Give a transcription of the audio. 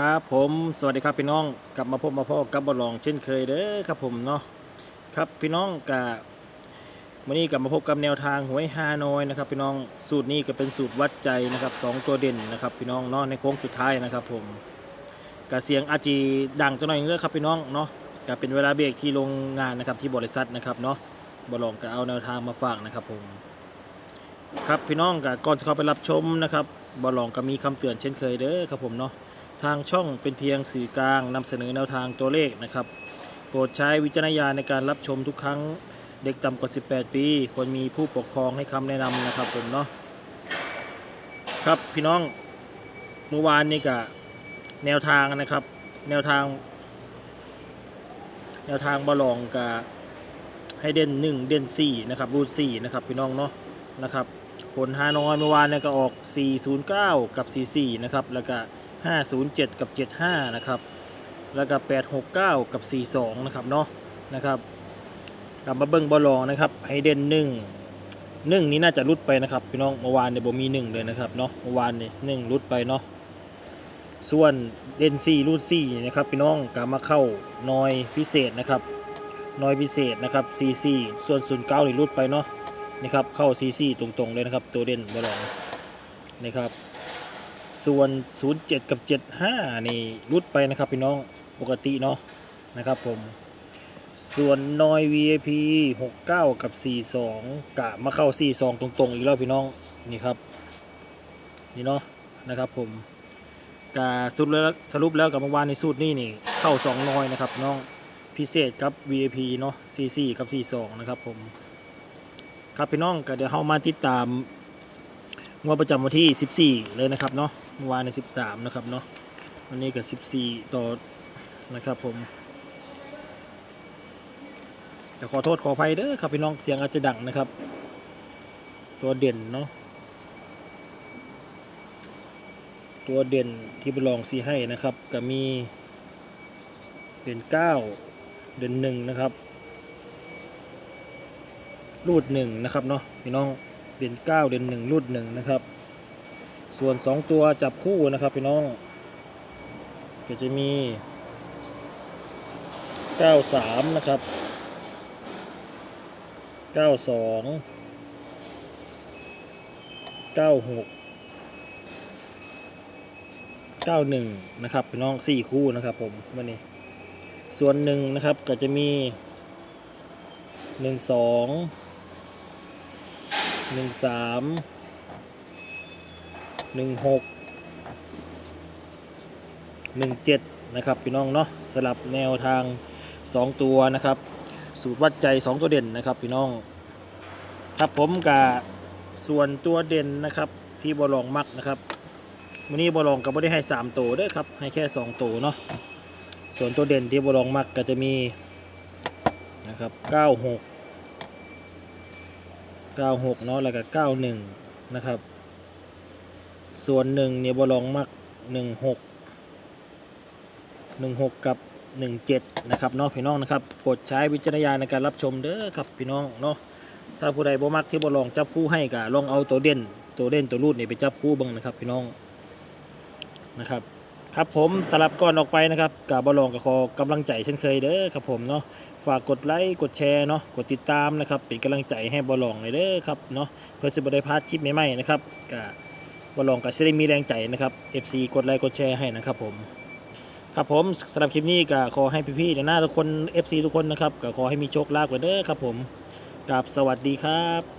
ครับผมสวัสดีครับพี่น้องกลับมาพบมาพ่อกับบอลลองเช่นเคยเด้อครับผมเนาะครับพี่น้องกับวันนี้กลับมาพบกับแนวทางหวยฮานอยนะครับ พี่น้องสูตรนี้ก็เป็นสูตรวัดใจนะครับสองตัวเด่นนะครับ พี่น้องเนาะในโค้งสุดท้ายนะครับ ผมกะเสียงอาจีดังตัวหน่อยเด้อครับพี่น้องเนาะก็เป็นเวลาเบรกที่โรงงานนะครับที่บริษัทนะครับเนาะบอลลองก็เอาแนวทางมาฝากนะครับผมครับพี่น้องกับก่อนจะเข้าไปรับชมนะครับบอลลองก็มีคำเตือนเช่นเคยเด้อครับผมเนาะ ทางช่องเป็นเพียงสื่อกลางนำเสนอแนวทางตัวเลขนะครับ โปรดใช้วิจารณญาณในการรับชมทุกครั้งเด็กต่ำกว่า 18 ปี ควรมีผู้ปกครองให้คำแนะนำนะครับผมเนาะครับพี่น้องเมื่อวานนี้กับแนวทางนะครับ แนวทาง แนวทางบอลองกับให้เด่น1เด่น4นะครับรูด4นะครับพี่น้องเนาะนะครับ ผลฮานอยเมื่อวานเนี่ยก็ออก 409 กับ 44 นะครับ แล้วก็ 507 กับ 75 นะครับ แล้วก็869 กับ 42 นะครับเนาะนะครับกลับมาเบิ้งบอลลองนะครับให้เดนหนึ่งหนึ่งนี้น่าจะรุดไปนะครับพี่น้องเมื่อวานเนี่ยบ่มีหนึ่งเลยนะครับเนาะเมื่อวานเนี่ยหนึ่งรุดไปเนาะส่วนเด่นสี่รูดสี่นะครับพี่น้องกลับมาเข้าน้อยพิเศษนะครับน้อยพิเศษนะครับซีซีส่วนศูนย์เก้านี่รุดไปเนาะนะครับเข้าซีซีตรงๆเลยนะครับตัวเด่นบอลองนะครับ ส่วน 07 กับ 75 นี่รุดไปนะครับพี่น้องปกติเนาะนะครับผม ส่วนนอย VIP 69 กับ 42 กะมาเข้า 42 ตรงๆ อีกแล้วพี่น้องนี่ครับ นี่เนาะนะครับผมกะสรุปแล้วสรุปแล้วกับเมื่อวานในสูตรนี่นี่เข้า 2 นอยนะครับน้องพิเศษกับ VIP เนาะ44 กับ 42 นะครับผม ครับพี่น้องก็เดี๋ยวเข้ามาติดตาม งวดประจำวันที่ 14 เลยนะครับเนาะเมื่อวานใน 13 นะครับเนาะวันนี้ก็ 14 ต่อนะครับผมแต่ขอโทษขออภัยเด้อครับพี่น้องเสียงอาจจะดังนะครับ ตัวเด่นเนาะตัวเด่นที่ไปลองซีให้นะครับก็มีเด่น9เด่น1นะครับ รูดหนึ่งนะครับเนาะพี่น้อง เด่นเก้าเด่นหนึ่งรูดหนึ่งนะครับ ส่วนสองตัวจับคู่นะครับพี่น้อง ก็จะมีเก้าสามนะครับเก้าสองเก้าหกเก้าหนึ่งนะครับพี่น้องสี่คู่นะครับผมวันนี้ ส่วนหนึ่งนะครับก็จะมีหนึ่งสอง หนึ่งสามหนึ่งหกหนึ่งเจ็ดนะครับพี่น้องเนาะสลับแนวทางสองตัวนะครับ สูตรวัดใจสองตัวเด่นนะครับพี่น้อง ครับผมกับส่วนตัวเด่นนะครับที่บอลองมักนะครับวันนี้บอลองก็ไม่ได้ให้สามตัวด้อครับให้แค่สองตัวเนาะส่วนตัวเด่นที่บอลองมักก็จะมีนะครับเก้าหก 96เนาะแล้วก็91 นะครับ ส่วนหนึ่งเนี่ยบอลองมัก 16 16 กับ 17 นะครับเนาะพี่น้องนะครับโปรดใช้วิจารณญาณในการรับชมเด้อครับพี่น้องเนาะถ้าผู้ใดบ่มักที่บอลองจับคู่ให้ก็ลองเอาตัวเด่นตัวเด่นตัวรูดนี่ไปจับคู่บ้างนะครับพี่น้องนะครับ ครับผมสลับก่อนออกไปนะครับกับบอลองกับขอกำลังใจเช่นเคยเด้อครับผมเนาะฝากกดไลค์กดแชร์เนาะกดติดตามนะครับเป็นกำลังใจให้บอลลองเลยเด้อครับเนาะเพื่อจะบได้พลาดคลิปใหม่ๆนะครับกับบอลลองก็จะได้มีแรงใจนะครับ FC กดไลค์กดแชร์ให้นะครับผมครับผมสำหรับคลิปนี้ก็ขอให้พี่ๆในหน้าทุกคน FC ทุกคนนะครับก็ขอให้มีโชคลาภกันเด้อครับผมกับสวัสดีครับ